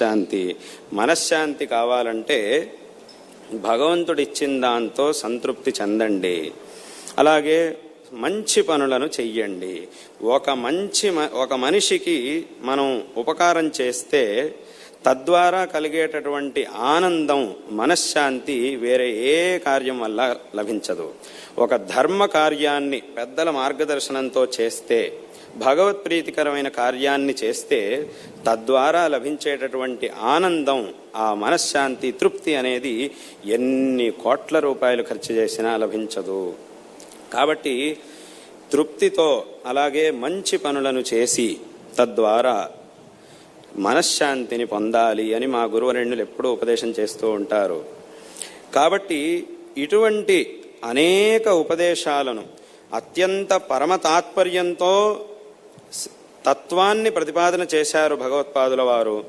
శాంతి మనశ్శాంతి కావాలంటే భగవంతుడిచ్చిన దాంతో సంతృప్తి చెందండి. అలాగే మంచి పనులను చెయ్యండి. ఒక మంచి మ- ఒక మనిషికి మనం ఉపకారం చేస్తే తద్వారా కలిగేటటువంటి ఆనందం మనశ్శాంతి వేరే ఏ కార్యం వల్ల లభించదు. ఒక ధర్మ కార్యాన్ని పెద్దల మార్గదర్శనంతో చేస్తే భగవత్ప్రీతికరమైన కార్యాన్ని చేస్తే తద్వారా లభించేటటువంటి ఆనందం ఆ మనశ్శాంతి తృప్తి అనేది ఎన్ని కోట్ల రూపాయలు ఖర్చు చేసినా లభించదు. కాబట్టి తృప్తితో అలాగే మంచి పనులను చేసి తద్వారా మనశ్శాంతిని పొందాలి అని మా గురువరెండులు ఎప్పుడూ ఉపదేశం చేస్తూ ఉంటారు. కాబట్టి ఇటువంటి అనేక ఉపదేశాలను అత్యంత పరమ తాత్పర్యంతో తత్వాన్ని ప్రతిపాదన చేశారు భగవత్పాదుల వారు.